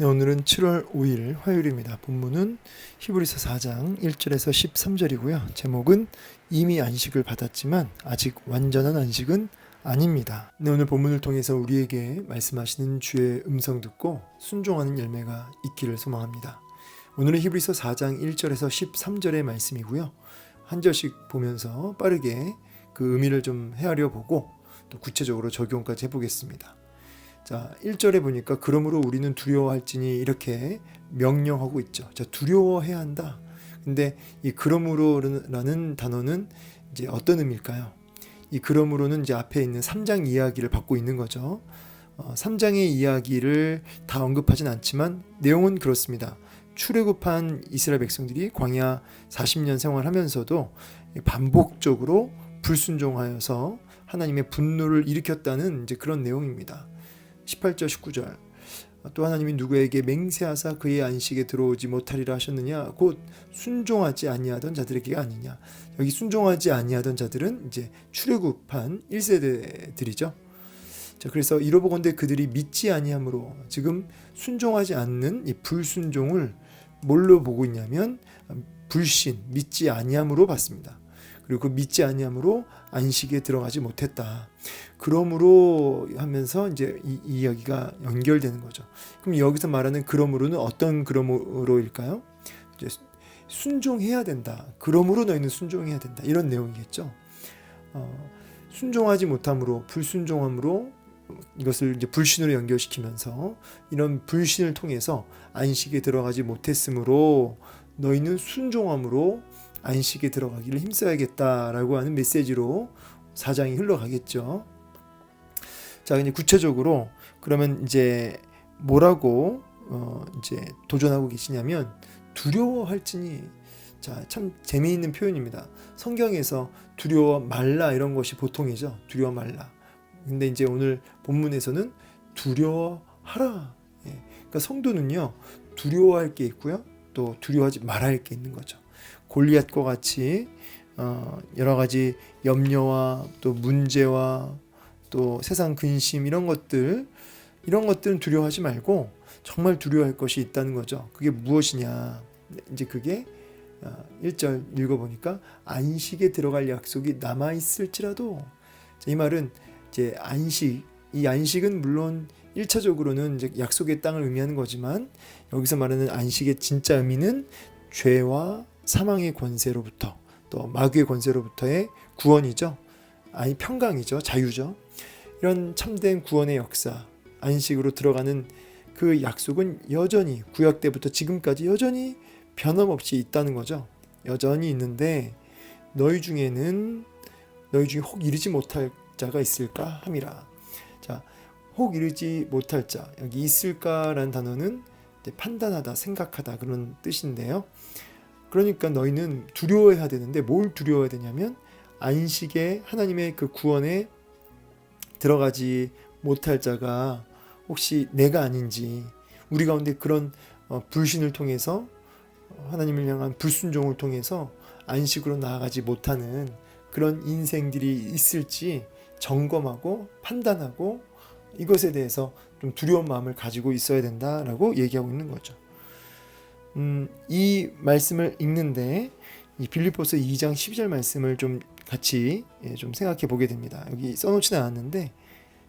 네, 오늘은 7월 5일 화요일입니다. 본문은 히브리서 4장 1절에서 13절이고요. 제목은 이미 안식을 받았지만 아직 완전한 안식은 아닙니다. 네, 오늘 본문을 통해서 우리에게 말씀하시는 주의 음성 듣고 순종하는 열매가 있기를 소망합니다. 오늘은 히브리서 4장 1절에서 13절의 말씀이고요. 한 절씩 보면서 빠르게 그 의미를 좀 헤아려 보고 또 구체적으로 적용까지 해보겠습니다. 자, 1절에 보니까 그러므로 우리는 두려워할지니 이렇게 명령하고 있죠. 자, 두려워해야 한다. 근데 이 그러므로라는 단어는 이제 어떤 의미일까요? 이 그러므로는 이제 앞에 있는 3장 이야기를 받고 있는 거죠. 어, 3장의 이야기를 다 언급하진 않지만 내용은 그렇습니다. 출애굽한 이스라엘 백성들이 광야 40년 생활하면서도 반복적으로 불순종하여서 하나님의 분노를 일으켰다는 이제 그런 내용입니다. 18절 19절 또 하나님이 누구에게 맹세하사 그의 안식에 들어오지 못하리라 하셨느냐 곧 순종하지 아니하던 자들에게가 아니냐 여기 순종하지 아니하던 자들은 이제 출애굽한 1세대들이죠. 자 그래서 이로보건대 그들이 믿지 아니함으로 지금 순종하지 않는 이 불순종을 뭘로 보고 있냐면 불신 믿지 아니함으로 봤습니다. 그리고 그 믿지 아니함으로 안식에 들어가지 못했다. 그러므로 하면서 이제 이, 이 이야기가 연결되는 거죠. 그럼 여기서 말하는 그러므로는 어떤 그러므로일까요? 이제 순종해야 된다. 그러므로 너희는 순종해야 된다. 이런 내용이겠죠. 어, 순종하지 못함으로 불순종함으로 이것을 이제 불신으로 연결시키면서 이런 불신을 통해서 안식에 들어가지 못했으므로 너희는 순종함으로 안식에 들어가기를 힘써야겠다라고 하는 메시지로 사장이 흘러가겠죠. 자, 이제 구체적으로 그러면 이제 뭐라고 어 이제 도전하고 계시냐면 두려워할지니 자, 참 재미있는 표현입니다. 성경에서 두려워 말라 이런 것이 보통이죠. 두려워 말라. 근데 이제 오늘 본문에서는 두려워하라. 예. 그러니까 성도는요. 두려워할 게 있고요. 또 두려워하지 말아야 할 게 있는 거죠. 골리앗과 같이 어, 여러 가지 염려와 또 문제와 또 세상 근심 이런 것들 이런 것들은 두려워하지 말고 정말 두려워할 것이 있다는 거죠. 그게 무엇이냐? 이제 그게 1절 읽어보니까 안식에 들어갈 약속이 남아 있을지라도 이 말은 이제 안식 이 안식은 물론 1차적으로는 이제 약속의 땅을 의미하는 거지만 여기서 말하는 안식의 진짜 의미는 죄와 사망의 권세로부터 또 마귀의 권세로부터의 구원이죠. 아니 평강이죠. 자유죠. 이런 참된 구원의 역사, 안식으로 들어가는 그 약속은 여전히 구약 때부터 지금까지 여전히 변함없이 있다는 거죠. 여전히 있는데 너희 중에는 너희 중에 혹 이르지 못할 자가 있을까 함이라. 자, 혹 이르지 못할 자 여기 있을까라는 단어는 판단하다, 생각하다 그런 뜻인데요. 그러니까 너희는 두려워해야 되는데 뭘 두려워해야 되냐면 안식에 하나님의 그 구원에 들어가지 못할 자가 혹시 내가 아닌지 우리 가운데 그런 어, 불신을 통해서 하나님을 향한 불순종을 통해서 안식으로 나아가지 못하는 그런 인생들이 있을지 점검하고 판단하고 이것에 대해서 좀 두려운 마음을 가지고 있어야 된다라고 얘기하고 있는 거죠. 음, 이 말씀을 읽는데 이 빌립보서 2장 12절 말씀을 좀 같이 예, 좀 생각해 보게 됩니다. 여기 써놓지는 않았는데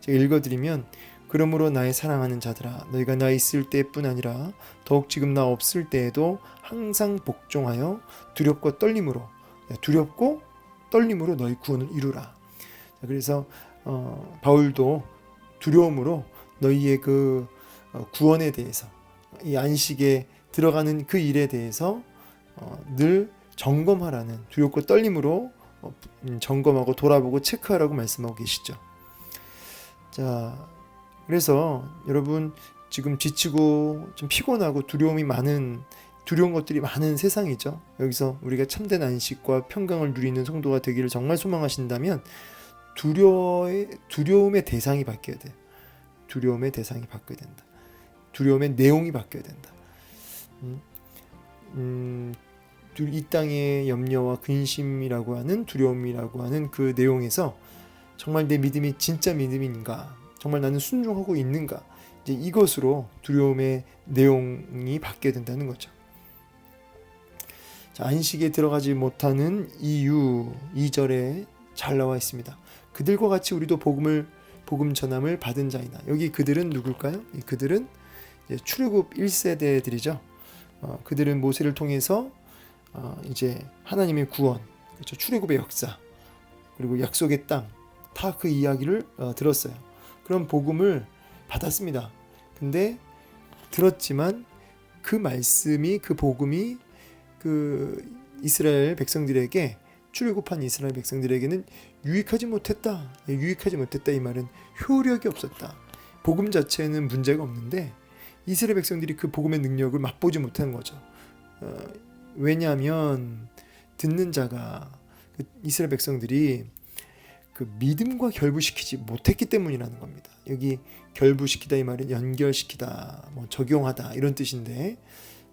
제가 읽어드리면 그러므로 나의 사랑하는 자들아 너희가 나 있을 때뿐 아니라 더욱 지금 나 없을 때에도 항상 복종하여 두렵고 떨림으로 두렵고 떨림으로 너희 구원을 이루라. 그래서 어, 바울도 두려움으로 너희의 그 어, 구원에 대해서 이 안식에 들어가는 그 일에 대해서 어, 늘 점검하라는 두렵고 떨림으로 어, 음, 점검하고 돌아보고 체크하라고 말씀하고 계시죠. 자, 그래서 여러분 지금 지치고 좀 피곤하고 두려움이 많은 두려운 것들이 많은 세상이죠. 여기서 우리가 참된 안식과 평강을 누리는 성도가 되기를 정말 소망하신다면 두려움의 두려움의 대상이 바뀌어야 돼. 두려움의 대상이 바뀌어야 된다. 두려움의 내용이 바뀌어야 된다. 음, 음, 이 땅의 염려와 근심이라고 하는 두려움이라고 하는 그 내용에서 정말 내 믿음이 진짜 믿음인가? 정말 나는 순종하고 있는가? 이제 이것으로 두려움의 내용이 바뀌게 된다는 거죠. 자, 안식에 들어가지 못하는 이유 2절에 잘 나와 있습니다. 그들과 같이 우리도 복음을 복음 전함을 받은 자이나 여기 그들은 누굴까요? 이 그들은 출애굽 1세대들이죠. 어, 그들은 모세를 통해서 어, 이제 하나님의 구원, 그렇죠? 출애굽의 역사, 그리고 약속의 땅, 다 그 이야기를 어, 들었어요. 그런 복음을 받았습니다. 근데 들었지만 그 말씀이 그 복음이 그 이스라엘 백성들에게 출애굽한 이스라엘 백성들에게는 유익하지 못했다. 예, 유익하지 못했다 이 말은 효력이 없었다. 복음 자체는 문제가 없는데 이스라엘 백성들이 그 복음의 능력을 맛보지 못한 거죠. 어, 왜냐하면 듣는 자가 그 이스라엘 백성들이 그 믿음과 결부시키지 못했기 때문이라는 겁니다. 여기 결부시키다 이 말은 연결시키다, 뭐 적용하다 이런 뜻인데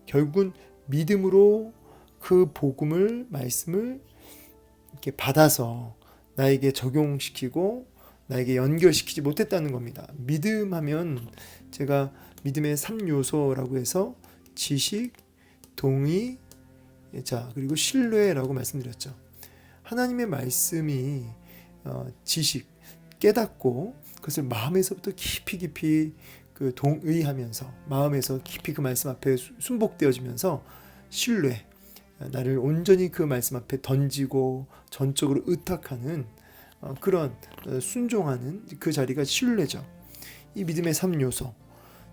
결국은 믿음으로 그 복음을 말씀을 이렇게 받아서 나에게 적용시키고 나에게 연결시키지 못했다는 겁니다. 믿음하면 제가 믿음의 3요소라고 해서 지식, 동의, 자 그리고 신뢰라고 말씀드렸죠. 하나님의 말씀이 어, 지식, 깨닫고 그것을 마음에서부터 깊이 깊이 그 동의하면서 마음에서 깊이 그 말씀 앞에 수- 순복되어지면서 신뢰, 나를 온전히 그 말씀 앞에 던지고 전적으로 의탁하는 어, 그런 어, 순종하는 그 자리가 신뢰죠. 이 믿음의 3요소.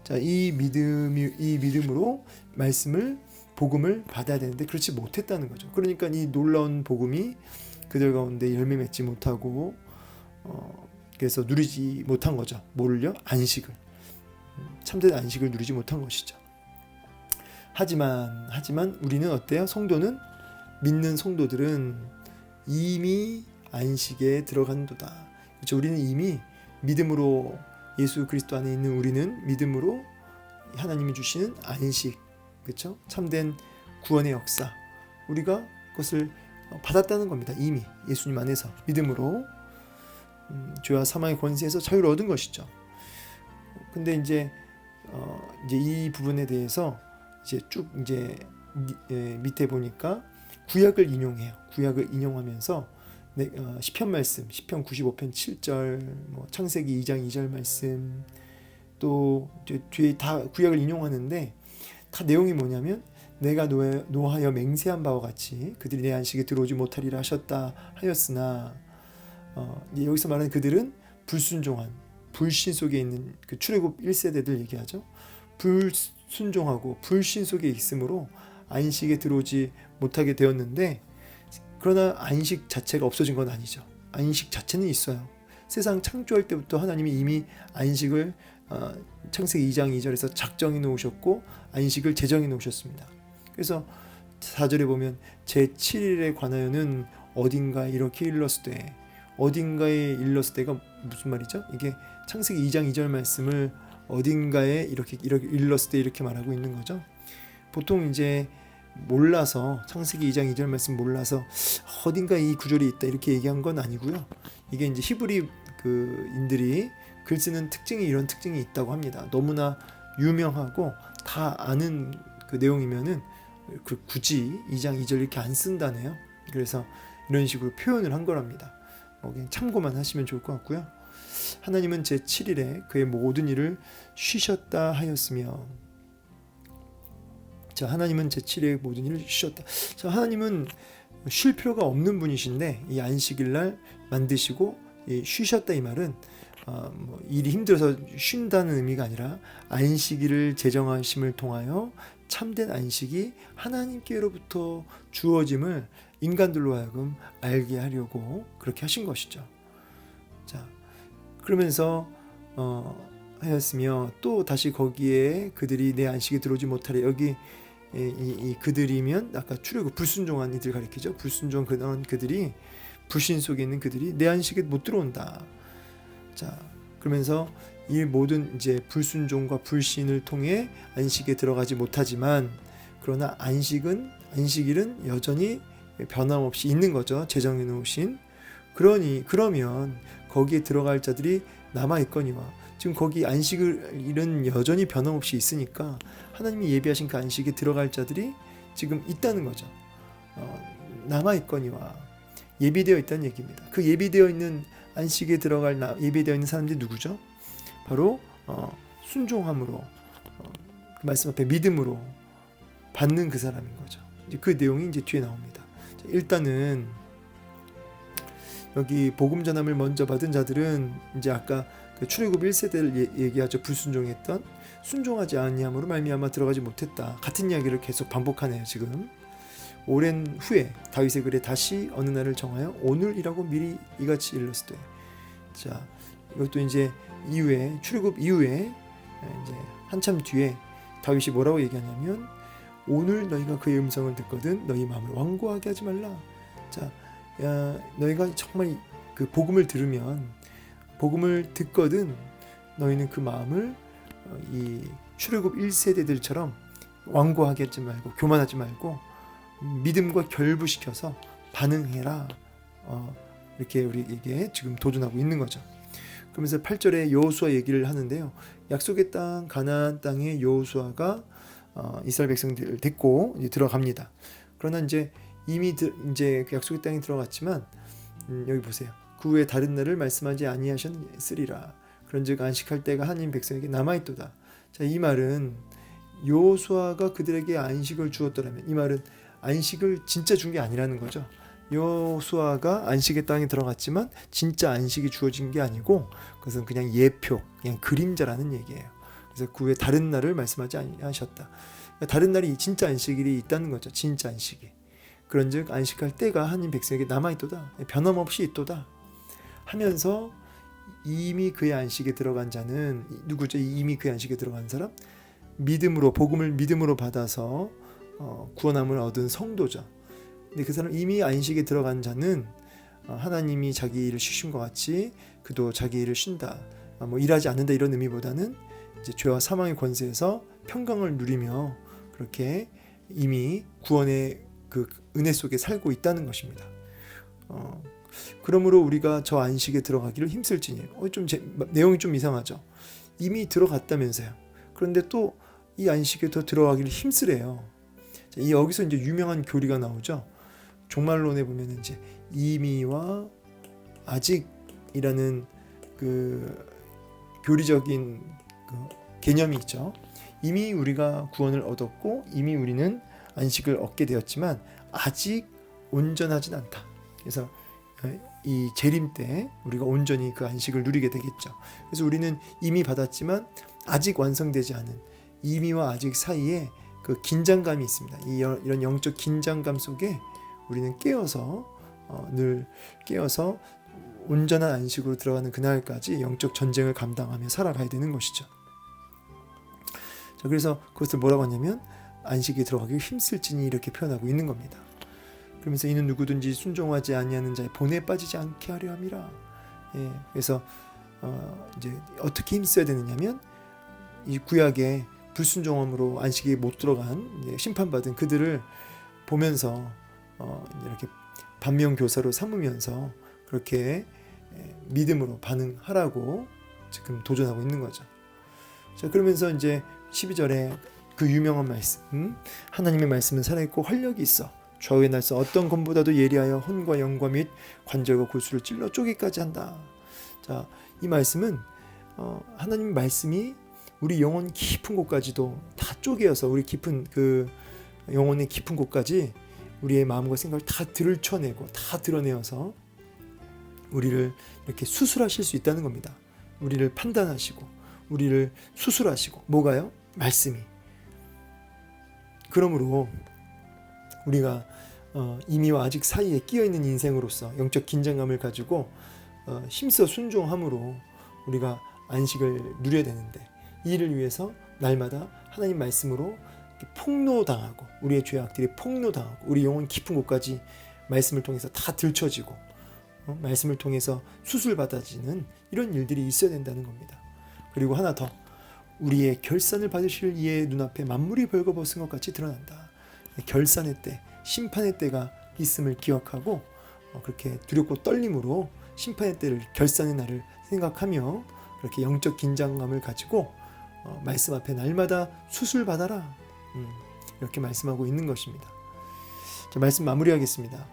자, 이 믿음이 이 믿음으로 말씀을 복음을 받아야 되는데 그렇지 못했다는 거죠. 그러니까 이 놀라운 복음이 그들 가운데 열매 맺지 못하고 어, 그래서 누리지 못한 거죠. 뭐를요? 안식을. 음, 참된 안식을 누리지 못한 것이죠. 하지만 하지만 우리는 어때요? 성도는 믿는 성도들은 이미 안식에 들어간도다. 그렇죠? 우리는 이미 믿음으로 예수 그리스도 안에 있는 우리는 믿음으로 하나님이 주시는 안식, 그렇죠? 참된 구원의 역사, 우리가 그것을 받았다는 겁니다. 이미 예수님 안에서 믿음으로 음, 죄와 사망의 권세에서 자유를 얻은 것이죠. 근데 이제 어, 이제 이 부분에 대해서 이제 쭉 이제 밑에 보니까 구약을 인용해요. 구약을 인용하면서 시편 말씀, 시편 95편 7절, 뭐 창세기 2장 2절 말씀, 또 뒤에 다 구약을 인용하는데 다 내용이 뭐냐면 내가 노하- 노하여 맹세한 바와 같이 그들이 내 안식에 들어오지 못하리라 하셨다 하였으나 어, 여기서 말하는 그들은 불순종한 불신 속에 있는 그 출애굽 1세대들 얘기하죠. 불순종하고 불신 속에 있으므로 안식에 들어오지 못하게 되었는데 그러나 안식 자체가 없어진 건 아니죠. 안식 자체는 있어요. 세상 창조할 때부터 하나님이 이미 안식을 어, 창세기 2장 2절에서 작정해 놓으셨고 안식을 제정해 놓으셨습니다. 그래서 4절에 보면 제 7일에 관하여는 어딘가 이렇게 일렀을 때 어딘가에 일렀을 때가 무슨 말이죠? 이게 창세기 2장 2절 말씀을 어딘가에 이렇게 이렇게 일렀을 때 이렇게 말하고 있는 거죠. 보통 이제 몰라서 창세기 2장 2절 말씀 몰라서 어딘가 이 구절이 있다 이렇게 얘기한 건 아니고요. 이게 이제 히브리 그 인들이 글 쓰는 특징이 이런 특징이 있다고 합니다. 너무나 유명하고 다 아는 그 내용이면은 그 굳이 2장 2절 이렇게 안 쓴다네요. 그래서 이런 식으로 표현을 한 거랍니다. 뭐 참고만 하시면 좋을 것 같고요. 하나님은 제 7일에 그의 모든 일을 쉬셨다 하였으며 자 하나님은 제 7일에 모든 일을 쉬셨다. 자 하나님은 쉴 필요가 없는 분이신데 이 안식일 날 만드시고 이 쉬셨다 이 말은 어, 뭐 일이 힘들어서 쉰다는 의미가 아니라 안식일을 제정하심을 통하여 참된 안식이 하나님께로부터 주어짐을 인간들로 하여금 알게 하려고 그렇게 하신 것이죠. 자, 그러면서 어, 하였으며 또 다시 거기에 그들이 내 안식에 들어오지 못하래 여기 이, 이, 이 그들이면 아까 출애굽 불순종한 이들 가리키죠. 불순종 그런 그들이 불신 속에 있는 그들이 내 안식에 못 들어온다. 자, 그러면서 이 모든 이제 불순종과 불신을 통해 안식에 들어가지 못하지만 그러나 안식은 안식일은 여전히 변함없이 있는 거죠. 제정해 놓으신. 그러니 그러면 거기에 들어갈 자들이 남아 있거니와 지금 거기 안식을 일은 여전히 변함없이 있으니까 하나님이 예비하신 그 안식에 들어갈 자들이 지금 있다는 거죠. 어, 남아 있거니와 예비되어 있다는 얘기입니다. 그 예비되어 있는 안식에 들어갈 나, 예비되어 있는 사람들이 누구죠? 바로 어, 순종함으로 어, 그 말씀 앞에 믿음으로 받는 그 사람인 거죠. 이제 그 내용이 이제 뒤에 나옵니다. 자, 일단은 여기 복음 전함을 먼저 받은 자들은 이제 아까 그 출애굽 1세대를 예, 얘기하죠. 불순종했던 순종하지 아니함으로 말미암아 들어가지 못했다. 같은 이야기를 계속 반복하네요. 지금 오랜 후에 다윗의 글에 다시 어느 날을 정하여 오늘이라고 미리 이같이 일렀을 때, 자 이것도 이제 이후에 출애굽 이후에 이제 한참 뒤에 다윗이 뭐라고 얘기하냐면 오늘 너희가 그의 음성을 듣거든 너희 마음을 완고하게 하지 말라. 자, 야, 너희가 정말 그 복음을 들으면 복음을 듣거든 너희는 그 마음을 어, 이 출애굽 1세대들처럼 완고하게 하지 말고 교만하지 말고 믿음과 결부시켜서 반응해라. 어, 이렇게 우리에게 지금 도전하고 있는 거죠. 그러면서 8절에 여호수아 얘기를 하는데요. 약속의 땅 가나안 땅에 여호수아가 어, 이스라엘 백성들을 데리고 이제 들어갑니다. 그러나 이제 이미 드, 이제 그 약속의 땅에 들어갔지만 음, 여기 보세요. 그 후에 다른 날을 말씀하지 아니하셨으리라. 그런즉 안식할 때가 하나님 백성에게 남아 있도다. 자, 이 말은 여호수아가 그들에게 안식을 주었더라면 이 말은 안식을 진짜 준 게 아니라는 거죠. 여호수아가 안식의 땅에 들어갔지만 진짜 안식이 주어진 게 아니고 그것은 그냥 예표, 그냥 그림자라는 얘기예요. 그래서 그 후에 다른 날을 말씀하지 아니하셨다. 그러니까 다른 날이 진짜 안식일이 있다는 거죠. 진짜 안식이. 그런즉 안식할 때가 하나님 백성에게 남아 있도다. 변함없이 있도다. 하면서 이미 그의 안식에 들어간 자는 누구죠? 이미 그의 안식에 들어간 사람 믿음으로 복음을 믿음으로 받아서 어, 구원함을 얻은 성도죠. 근데 그 사람 이미 안식에 들어간 자는 어, 하나님이 자기 일을 쉬신 것 같이 그도 자기 일을 쉰다. 아, 뭐 일하지 않는다 이런 의미보다는 이제 죄와 사망의 권세에서 평강을 누리며 그렇게 이미 구원의 그 은혜 속에 살고 있다는 것입니다. 어, 그러므로 우리가 저 안식에 들어가기를 힘쓸지니 어, 좀 제, 내용이 좀 이상하죠. 이미 들어갔다면서요. 그런데 또 이 안식에 더 들어가기를 힘쓰래요. 자, 이 여기서 이제 유명한 교리가 나오죠. 종말론에 보면 이제 이미와 아직이라는 그 교리적인 그 개념이 있죠. 이미 우리가 구원을 얻었고 이미 우리는 안식을 얻게 되었지만 아직 온전하진 않다. 그래서 이 재림 때 우리가 온전히 그 안식을 누리게 되겠죠. 그래서 우리는 이미 받았지만 아직 완성되지 않은 이미와 아직 사이에 그 긴장감이 있습니다. 이 이런 영적 긴장감 속에 우리는 깨어서 어, 늘 깨어서 온전한 안식으로 들어가는 그날까지 영적 전쟁을 감당하며 살아가야 되는 것이죠. 자, 그래서 그것을 뭐라고 하냐면 안식에 들어가기 힘쓸지니 이렇게 표현하고 있는 겁니다. 그러면서 이는 누구든지 순종하지 아니하는 자의 본에 빠지지 않게 하려 함이라. 예, 그래서 어, 이제 어떻게 힘써야 되느냐면 이 구약에 불순종함으로 안식에 못 들어간 심판받은 그들을 보면서 어, 이렇게 반면 교사로 삼으면서 그렇게 믿음으로 반응하라고 지금 도전하고 있는 거죠. 자 그러면서 이제 12절에 그 유명한 말씀 하나님의 말씀은 살아있고 활력이 있어 좌우의 날서 어떤 검보다도 예리하여 혼과 영과 및 관절과 골수를 찔러 쪼개까지 한다. 자, 이 말씀은 어, 하나님 말씀이 우리 영혼 깊은 곳까지도 다 쪼개어서 우리 깊은 그 영혼의 깊은 곳까지 우리의 마음과 생각을 다 들춰내고 다 드러내어서 우리를 이렇게 수술하실 수 있다는 겁니다. 우리를 판단하시고 우리를 수술하시고 뭐가요? 말씀이. 그러므로 우리가 어, 이미와 아직 사이에 끼어 있는 인생으로서 영적 긴장감을 가지고 어, 힘써 순종함으로 우리가 안식을 누려야 되는데 이 일을 위해서 날마다 하나님 말씀으로 폭로당하고 우리의 죄악들이 폭로당하고 우리 영혼 깊은 곳까지 말씀을 통해서 다 들춰지고 어? 말씀을 통해서 수술받아지는 이런 일들이 있어야 된다는 겁니다. 그리고 하나 더 우리의 결산을 받으실 이의 눈앞에 만물이 벌거벗은 것 같이 드러난다. 결산의 때, 심판의 때가 있음을 기억하고 어, 그렇게 두렵고 떨림으로 심판의 때를 결산의 날을 생각하며 그렇게 영적 긴장감을 가지고 어, 말씀 앞에 날마다 수술 받아라. 음, 이렇게 말씀하고 있는 것입니다. 자, 말씀 마무리하겠습니다.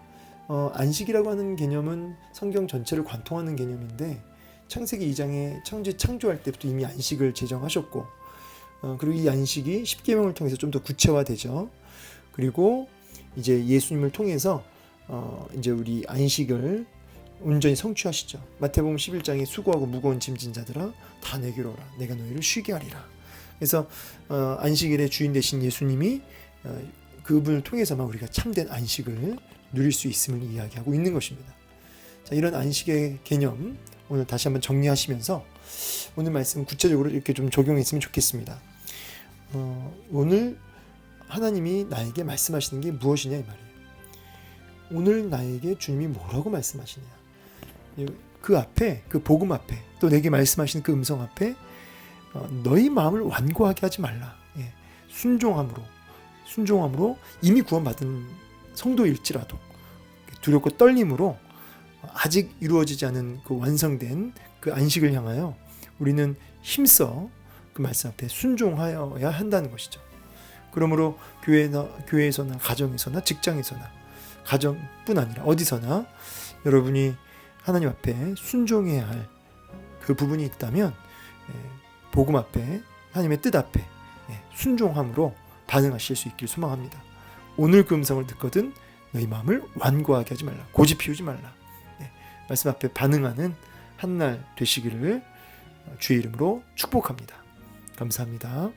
어, 안식이라고 하는 개념은 성경 전체를 관통하는 개념인데 창세기 2장에 창조 창조할 때부터 이미 안식을 제정하셨고 어, 그리고 이 안식이 십계명을 통해서 좀 더 구체화되죠. 그리고 이제 예수님을 통해서 어, 이제 우리 안식을 온전히 성취하시죠. 마태복음 11장에 수고하고 무거운 짐진 자들아 다 내게로 오라 내가 너희를 쉬게 하리라. 그래서 어, 안식일의 주인 되신 예수님이 어, 그분을 통해서만 우리가 참된 안식을 누릴 수 있음을 이야기하고 있는 것입니다. 자, 이런 안식의 개념 오늘 다시 한번 정리하시면서 오늘 말씀 구체적으로 이렇게 좀 적용했으면 좋겠습니다. 어, 오늘 하나님이 나에게 말씀하시는 게 무엇이냐 이 말이에요. 오늘 나에게 주님이 뭐라고 말씀하시냐. 그 앞에 그 복음 앞에 또 내게 말씀하시는 그 음성 앞에 어, 너희 마음을 완고하게 하지 말라. 예, 순종함으로 순종함으로 이미 구원받은 성도일지라도 두렵고 떨림으로 아직 이루어지지 않은 그 완성된 그 안식을 향하여 우리는 힘써 그 말씀 앞에 순종하여야 한다는 것이죠. 그러므로 교회나 교회에서나 가정에서나 직장에서나 가정뿐 아니라 어디서나 여러분이 하나님 앞에 순종해야 할 그 부분이 있다면 예, 복음 앞에 하나님의 뜻 앞에 예, 순종함으로 반응하실 수 있길 소망합니다. 오늘 그 음성을 듣거든 너희 마음을 완고하게 하지 말라. 고집 피우지 말라. 네, 말씀 앞에 반응하는 한 날 되시기를 주의 이름으로 축복합니다. 감사합니다.